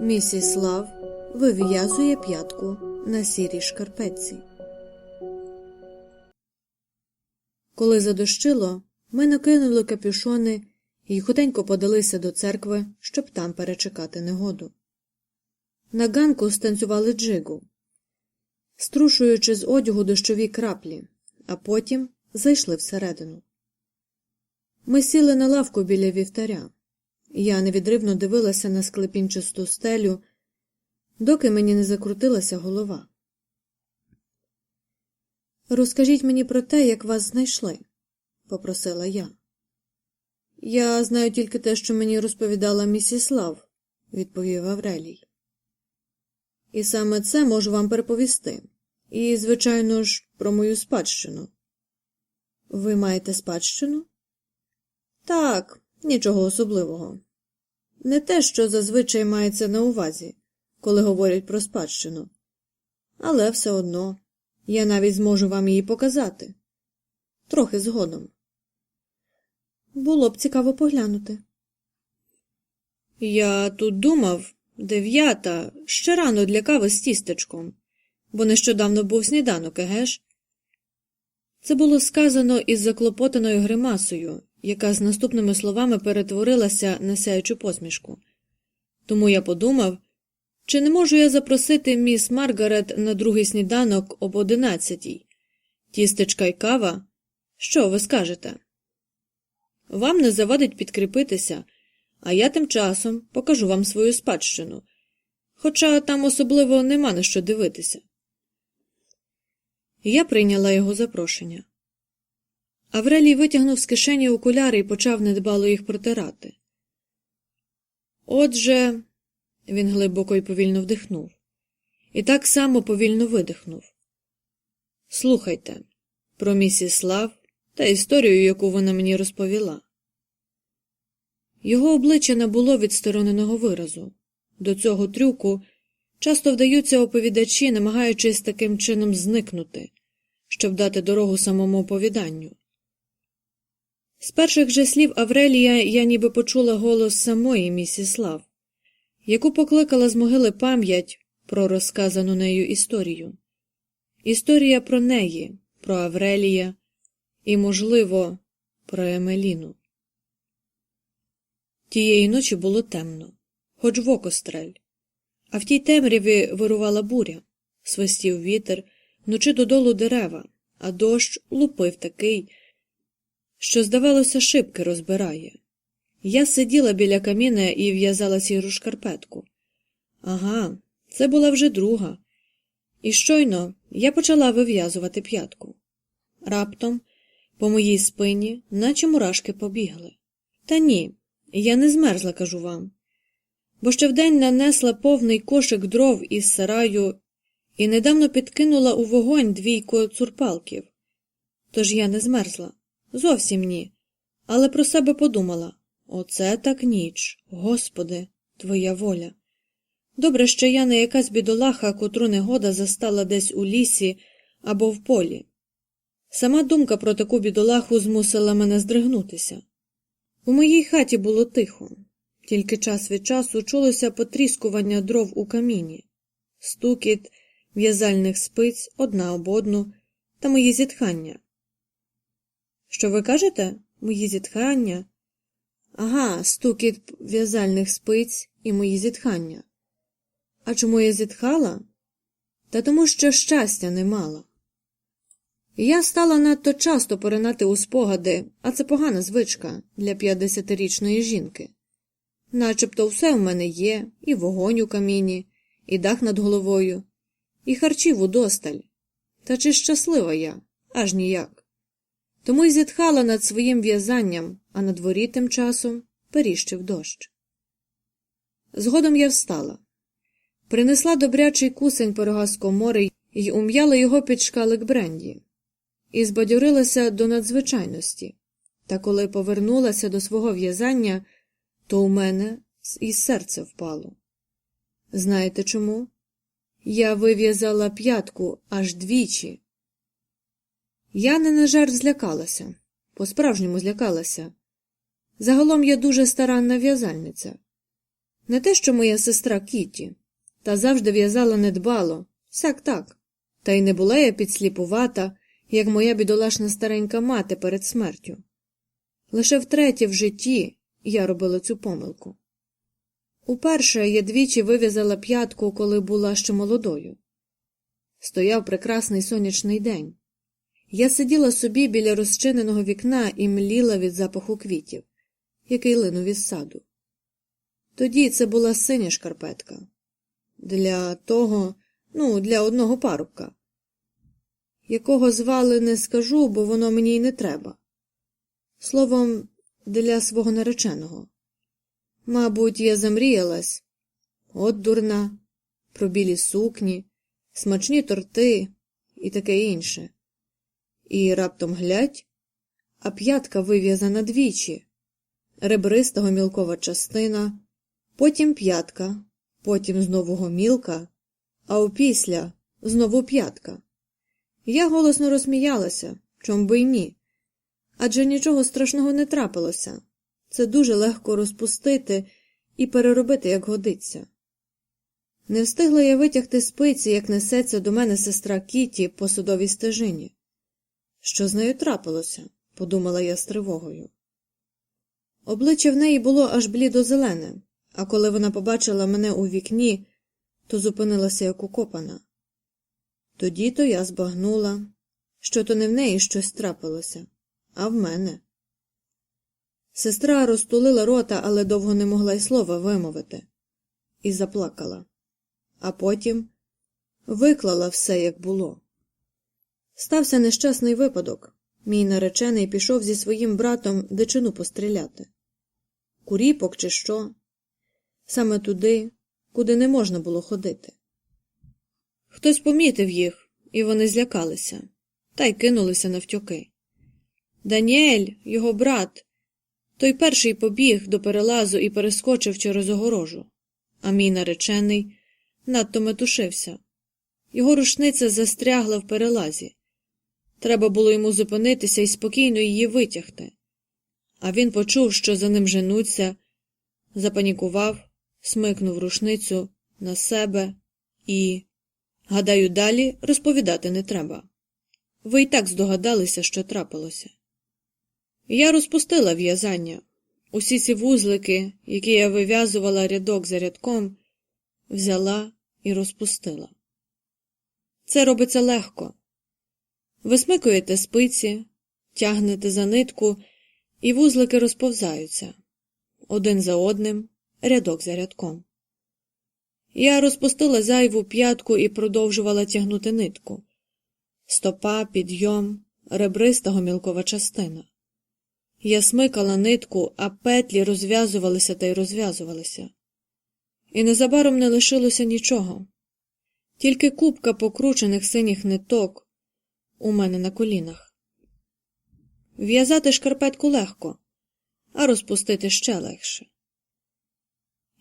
Місіс Лав вив'язує п'ятку на сірій шкарпетці. Коли задощило, ми накинули капюшони і хутенько подалися до церкви, щоб там перечекати негоду. На ганку станцювали джигу, струшуючи з одягу дощові краплі, а потім зайшли всередину. Ми сіли на лавку біля вівтаря. Я невідривно дивилася на склепінчасту стелю, доки мені не закрутилася голова. Розкажіть мені про те, як вас знайшли, попросила я. Я знаю тільки те, що мені розповідала місіс Лав, відповів Аврелій. І саме це можу вам переповісти. І, звичайно ж, про мою спадщину. Ви маєте спадщину? Так, нічого особливого. Не те, що зазвичай мається на увазі, коли говорять про спадщину. Але все одно я навіть зможу вам її показати. Трохи згодом. Було б цікаво поглянути. Я тут думав дев'ята, ще рано для кави з тістечком, бо нещодавно був сніданок, еге ж? Це було сказано із заклопотаною гримасою, яка з наступними словами перетворилася на сяючу посмішку. Тому я подумав, чи не можу я запросити міс Маргарет на другий сніданок об одинадцятій? Тістечка й кава? Що ви скажете? Вам не завадить підкріпитися, а я тим часом покажу вам свою спадщину, хоча там особливо нема на що дивитися. Я прийняла його запрошення. Аврелій витягнув з кишені окуляри і почав недбало їх протирати. Отже, він глибоко і повільно вдихнув, і так само повільно видихнув. Слухайте про місіс Лав та історію, яку вона мені розповіла. Його обличчя не було відстороненого виразу. До цього трюку часто вдаються оповідачі, намагаючись таким чином зникнути, щоб дати дорогу самому оповіданню. З перших же слів Аврелія я ніби почула голос самої місіс Лав, яку покликала з могили пам'ять про розказану нею історію. Історія про неї, про Аврелія і, можливо, про Емеліну. Тієї ночі було темно, хоч в око стрель. А в тій темряві вирувала буря, свистів вітер, вночі додолу дерева, а дощ лупив такий, що, здавалося, шибки розбирає. Я сиділа біля каміна і в'язала сіру шкарпетку. Ага, це була вже друга. І щойно я почала вив'язувати п'ятку. Раптом по моїй спині, наче мурашки побігли. Та ні, я не змерзла, кажу вам. Бо ще вдень нанесла повний кошик дров із сараю і недавно підкинула у вогонь двійко цурпалків. Тож я не змерзла. Зовсім ні. Але про себе подумала оце так ніч, Господи, твоя воля. Добре, що я не якась бідолаха, котру негода застала десь у лісі або в полі. Сама думка про таку бідолаху змусила мене здригнутися. У моїй хаті було тихо, тільки час від часу чулося потріскування дров у каміні, стукіт в'язальних спиць одна об одну та мої зітхання. Що ви кажете? Мої зітхання? Ага, стукіт в'язальних спиць і мої зітхання. А чому я зітхала? Та тому, що щастя не мала. Я стала надто часто поринати у спогади, а це погана звичка для п'ятдесятирічної жінки. Начебто все в мене є, і вогонь у каміні, і дах над головою, і харчів удосталь. Та чи щаслива я? Аж ніяк. Тому й зітхала над своїм в'язанням, а на дворі тим часом періщив дощ. Згодом я встала. Принесла добрячий кусень пирога з комори й ум'яла його під шкалик бренді і збадьорилася до надзвичайності, та коли повернулася до свого в'язання, то у мене із серце впало. Знаєте чому? Я вив'язала п'ятку аж двічі. Я не на жарт злякалася, по-справжньому злякалася. Загалом я дуже старанна в'язальниця. Не те, що моя сестра Кіті, та завжди в'язала недбало, сяк так. Та й не була я підсліпувата, як моя бідолашна старенька мати перед смертю. Лише втретє в житті я робила цю помилку. Уперше я двічі вив'язала п'ятку, коли була ще молодою. Стояв прекрасний сонячний день. Я сиділа собі біля розчиненого вікна і мліла від запаху квітів, який линув із саду. Тоді це була синя шкарпетка. Для того, ну, для одного парубка, якого звали не скажу, бо воно мені й не треба. Словом, для свого нареченого. Мабуть, я замріялась. От дурна, про білі сукні, смачні торти і таке інше. І раптом глядь, а п'ятка вив'язана двічі, ребриста гомілкова частина, потім п'ятка, потім знову гомілка, а опісля знову п'ятка. Я голосно розсміялася, чом би й ні. Адже нічого страшного не трапилося. Це дуже легко розпустити і переробити, як годиться. Не встигла я витягти спиці, як несеться до мене сестра Кіті по судовій стежині. Що з нею трапилося? подумала я з тривогою. Обличчя в неї було аж блідо-зелене, а коли вона побачила мене у вікні, то зупинилася як укопана. Тоді то я збагнула, що то не в неї щось трапилося, а в мене. Сестра розтулила рота, але довго не могла й слова вимовити, і заплакала, а потім виклала все, як було. Стався нещасний випадок. Мій наречений пішов зі своїм братом дичину постріляти. Куріпок, чи що? Саме туди, куди не можна було ходити. Хтось помітив їх, і вони злякалися, та й кинулися навтьоки. Даніель, його брат, той перший побіг до перелазу і перескочив через огорожу, а мій наречений надто метушився. Його рушниця застрягла в перелазі. Треба було йому зупинитися і спокійно її витягти. А він почув, що за ним женуться, запанікував, смикнув рушницю на себе і. Гадаю, далі розповідати не треба. Ви й так здогадалися, що трапилося. Я розпустила в'язання. Усі ці вузлики, які я вив'язувала рядок за рядком, взяла і розпустила. Це робиться легко. Висмикуєте спиці, тягнете за нитку, і вузлики розповзаються один за одним, рядок за рядком. Я розпустила зайву п'ятку і продовжувала тягнути нитку. Стопа, підйом, ребриста гомілкова частина. Я смикала нитку, а петлі розв'язувалися та й розв'язувалися. І незабаром не лишилося нічого, тільки купка покручених синіх ниток у мене на колінах. В'язати шкарпетку легко, а розпустити ще легше.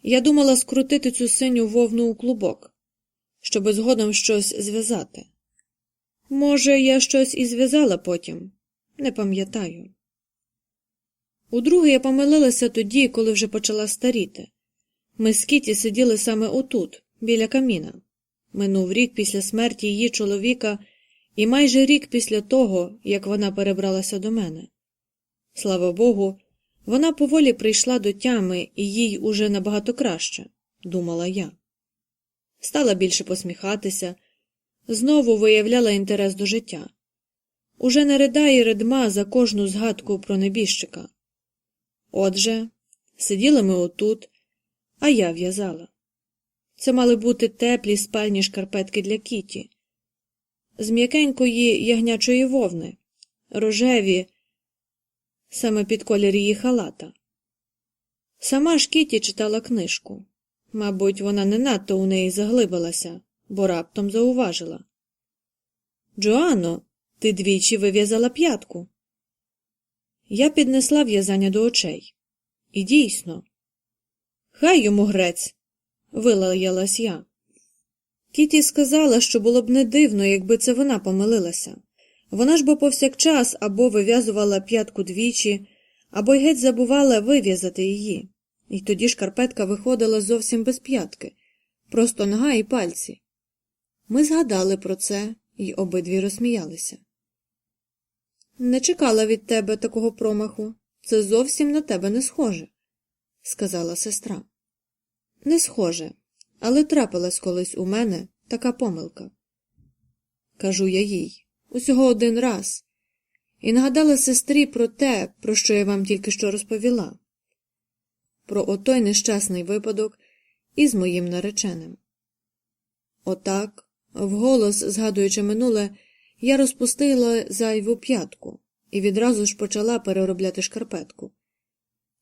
Я думала скрутити цю синю вовну у клубок, щоби згодом щось зв'язати. Може, я щось і зв'язала потім, не пам'ятаю. Удруге я помилилася тоді, коли вже почала старіти. Ми з Кіті сиділи саме отут, біля каміна. Минув рік після смерті її чоловіка і майже рік після того, як вона перебралася до мене. Слава Богу, вона поволі прийшла до тями, і їй уже набагато краще, думала я. Стала більше посміхатися, знову виявляла інтерес до життя. Уже не ридає ридма за кожну згадку про небіжчика. Отже, сиділи ми отут, а я в'язала. Це мали бути теплі спальні шкарпетки для кіті, з м'якенької ягнячої вовни, рожеві, саме під колір її халата. Сама ж Кіті читала книжку. Мабуть, вона не надто у неї заглибилася, бо раптом зауважила. Джоанно, ти двічі вив'язала п'ятку. Я піднесла в'язання до очей. І дійсно. Хай йому грець. вилаялась я. Кіті сказала, що було б не дивно, якби це вона помилилася, Вона ж бо повсякчас або вив'язувала п'ятку двічі, або й геть забувала вив'язати її, і тоді шкарпетка виходила зовсім без п'ятки, просто нога і пальці. Ми згадали про це і обидві розсміялися. Не чекала від тебе такого промаху. Це зовсім на тебе не схоже, сказала сестра. Не схоже, але трапилась колись у мене така помилка. Кажу я їй усього один раз, і нагадала сестрі про те, про що я вам тільки що розповіла, про отой нещасний випадок із моїм нареченим. Отак, вголос, згадуючи минуле, я розпустила зайву п'ятку і відразу ж почала переробляти шкарпетку.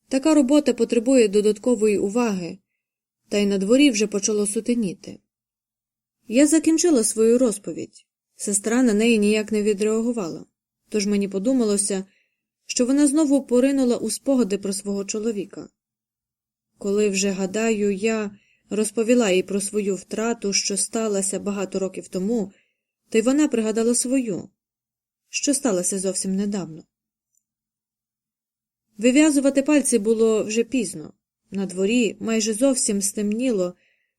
Така робота потребує додаткової уваги, та й на дворі вже почало сутеніти. Я закінчила свою розповідь. Сестра на неї ніяк не відреагувала, тож мені подумалося, що вона знову поринула у спогади про свого чоловіка. Коли вже, гадаю, я розповіла їй про свою втрату, що сталася багато років тому, то й вона пригадала свою, що сталося зовсім недавно. Вив'язувати пальці було вже пізно. На дворі майже зовсім стемніло,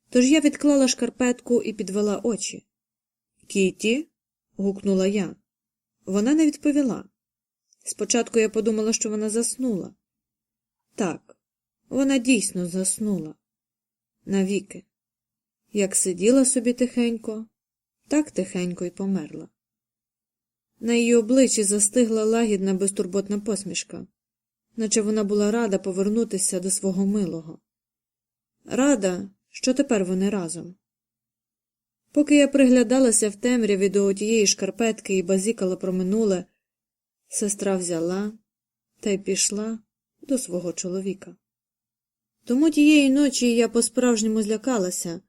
тож я відклала шкарпетку і підвела очі. Кіті? гукнула я. Вона не відповіла. Спочатку я подумала, що вона заснула. Так, вона дійсно заснула. Навіки. Як сиділа собі тихенько, так тихенько й померла. На її обличчі застигла лагідна безтурботна посмішка, наче вона була рада повернутися до свого милого. Рада, що тепер вони разом. Поки я приглядалася в темряві до тієї шкарпетки і базікала про минуле, сестра взяла та й пішла до свого чоловіка. Тому тієї ночі я по-справжньому злякалася,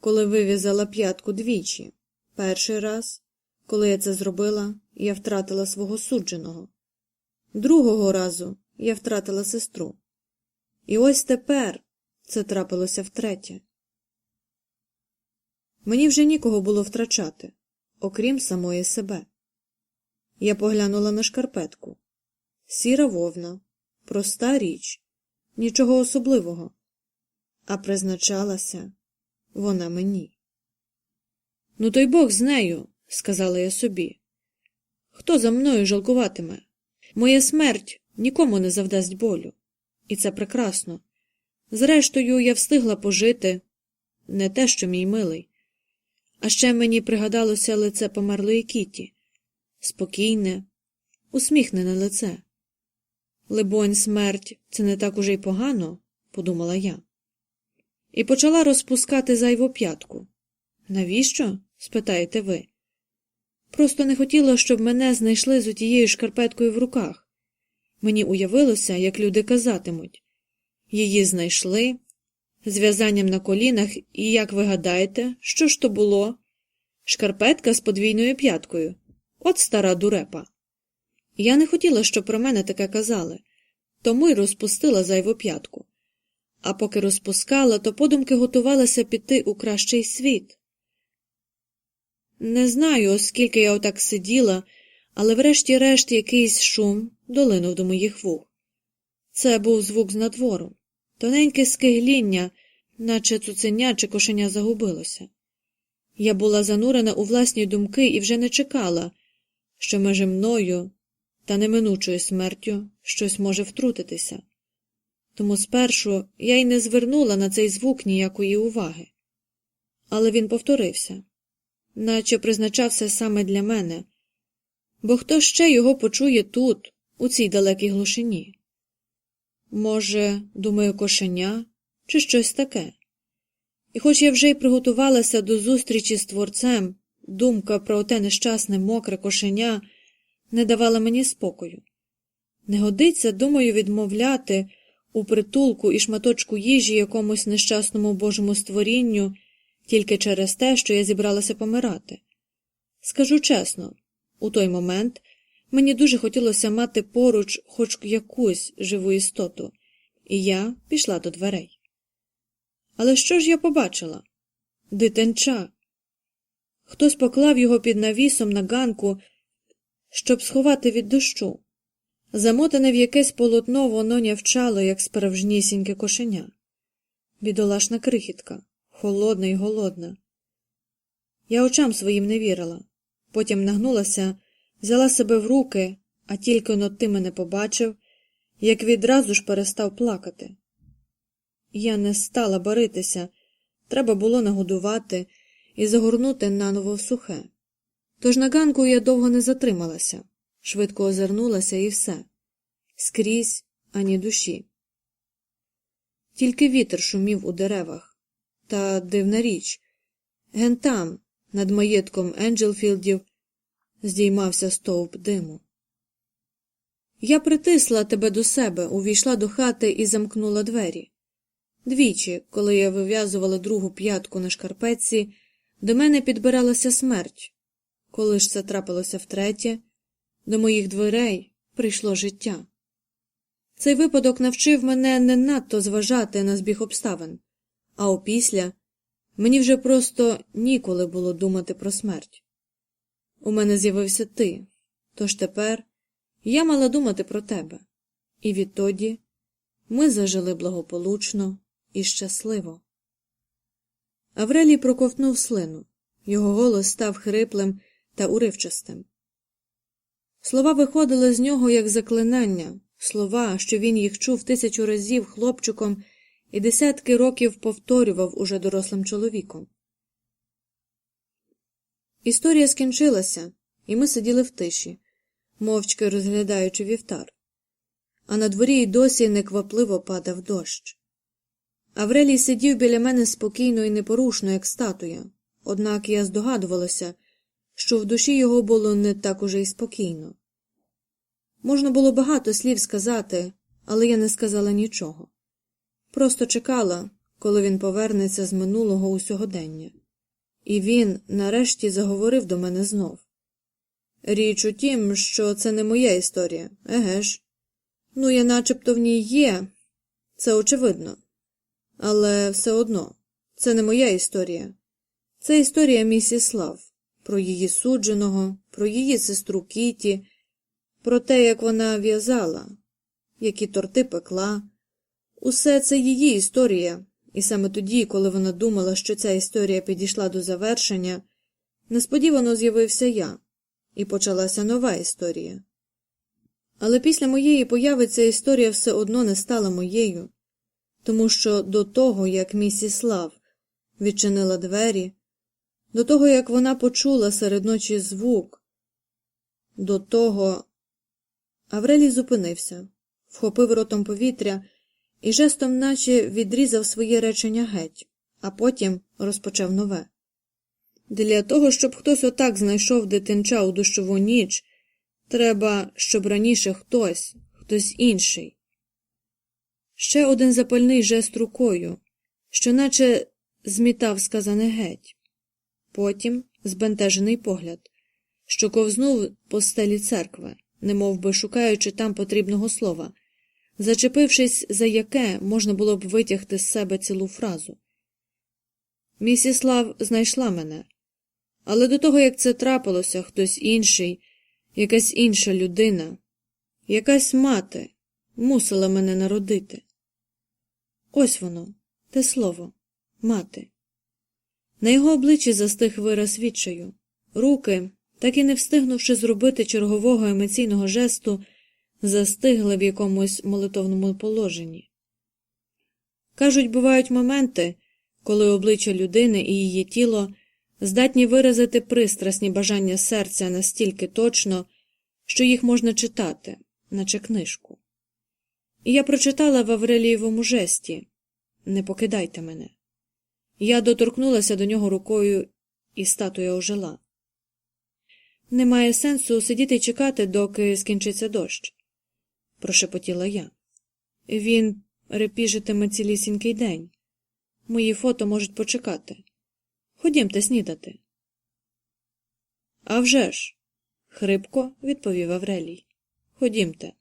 коли вив'язала п'ятку двічі. Перший раз, коли я це зробила, я втратила свого судженого. Другого разу я втратила сестру. І ось тепер це трапилося втретє. Мені вже нікого було втрачати, окрім самої себе. Я поглянула на шкарпетку. Сіра вовна, проста річ, нічого особливого, а призначалася вона мені. Ну, то й Бог з нею, сказала я собі. Хто за мною жалкуватиме? Моя смерть нікому не завдасть болю, і це прекрасно. Зрештою, я встигла пожити не те, що мій милий. А ще мені пригадалося лице померлої Кіті спокійне, усміхнене лице. Либонь, смерть це не так уже й погано, подумала я. І почала розпускати зайву п'ятку. Навіщо? Спитаєте ви. Просто не хотіла, щоб мене знайшли з отією шкарпеткою в руках. Мені уявилося, як люди казатимуть її знайшли, з в'язанням на колінах, і, як ви гадаєте, що ж то було? Шкарпетка з подвійною п'яткою. От стара дурепа. Я не хотіла, щоб про мене таке казали, тому й розпустила зайву п'ятку. А поки розпускала, то подумки готувалася піти у кращий світ. Не знаю, оскільки я отак сиділа, але врешті-решт якийсь шум долинув до моїх вух. Це був звук з надвору, тоненьке скигління, наче цуценя чи кошеня загубилося. Я була занурена у власні думки і вже не чекала, що межі мною та неминучою смертю щось може втрутитися. Тому спершу я й не звернула на цей звук ніякої уваги. Але він повторився наче призначався саме для мене, бо хто ще його почує тут, у цій далекій глушині? Може, думаю, кошеня чи щось таке. І хоч я вже й приготувалася до зустрічі з творцем, думка про те нещасне мокре кошеня не давала мені спокою. Не годиться, думаю, відмовляти у притулку і шматочку їжі якомусь нещасному божому створінню тільки через те, що я зібралася помирати. Скажу чесно, у той момент мені дуже хотілося мати поруч хоч якусь живу істоту, і я пішла до дверей. Але що ж я побачила? Дитинча. Хтось поклав його під навісом на ганку щоб сховати від дощу. Замотане в якесь полотно воно нявчало, як справжнісіньке кошеня. Бідолашна крихітка, холодна й голодна. Я очам своїм не вірила. Потім нагнулася, взяла себе в руки, а тільки но ти мене побачив, як відразу ж перестав плакати. Я не стала баритися, треба було нагодувати і загорнути наново в сухе. Тож на ганку я довго не затрималася, швидко озирнулася і все скрізь ані душі. Тільки вітер шумів у деревах. Та дивна річ ген там, над маєтком Енджелфілдів, здіймався стовп диму. Я притисла тебе до себе, увійшла до хати і замкнула двері. Двічі, коли я вив'язувала другу п'ятку на шкарпетці, до мене підбиралася смерть. Коли ж це трапилося втретє, до моїх дверей прийшло життя. Цей випадок навчив мене не надто зважати на збіг обставин, а опісля мені вже просто ніколи було думати про смерть. У мене з'явився ти, тож тепер я мала думати про тебе, і відтоді ми зажили благополучно і щасливо. Аврелій проковтнув слину, його голос став хриплим та уривчастим. Слова виходили з нього як заклинання, слова, що він їх чув тисячу разів хлопчиком і десятки років повторював уже дорослим чоловіком. Історія скінчилася, і ми сиділи в тиші, мовчки розглядаючи вівтар, а на дворі й досі неквапливо падав дощ. Аврелій сидів біля мене спокійно і непорушно, як статуя, однак я здогадувалася, що в душі його було не так уже й спокійно. Можна було багато слів сказати, але я не сказала нічого. Просто чекала, коли він повернеться з минулого у сьогодення. І він нарешті заговорив до мене знов. Річ у тім, що це не моя історія, еге ж. Ну, я начебто в ній є, це очевидно. Але все одно, це не моя історія. Це історія місіс Лав, про її судженого, про її сестру Кіті, про те, як вона в'язала, які торти пекла. Усе це її історія, і саме тоді, коли вона думала, що ця історія підійшла до завершення, несподівано з'явився я, і почалася нова історія. Але після моєї появи ця історія все одно не стала моєю, тому що до того, як місіс Лав відчинила двері, до того, як вона почула серед ночі звук, до того. Аврелій зупинився, вхопив ротом повітря і жестом наче відрізав своє речення геть, а потім розпочав нове. Для того, щоб хтось отак знайшов дитинча у дощову ніч, треба, щоб раніше хтось, хтось інший. Ще один запальний жест рукою, що наче змітав сказане геть, потім збентежений погляд, що ковзнув по стелі церкви, немов би шукаючи там потрібного слова, зачепившись за яке можна було б витягти з себе цілу фразу. Місіслав знайшла мене, але до того, як це трапилося, хтось інший, якась інша людина, якась мати мусила мене народити. Ось воно, те слово, мати. На його обличчі застиг вираз відчаю. Руки, так і не встигнувши зробити чергового емоційного жесту, застигли в якомусь молитовному положенні. Кажуть, бувають моменти, коли обличчя людини і її тіло здатні виразити пристрасні бажання серця настільки точно, що їх можна читати, наче книжку. І я прочитала в Аврелієвому жесті Не покидайте мене. Я доторкнулася до нього рукою, і статуя ожила. Немає сенсу сидіти і чекати, доки скінчиться дощ, прошепотіла я. Він репіжитиме цілісінький день. Мої фото можуть почекати. Ходімте снідати. «А вже ж!» – хрипко відповів Аврелій. Ходімте.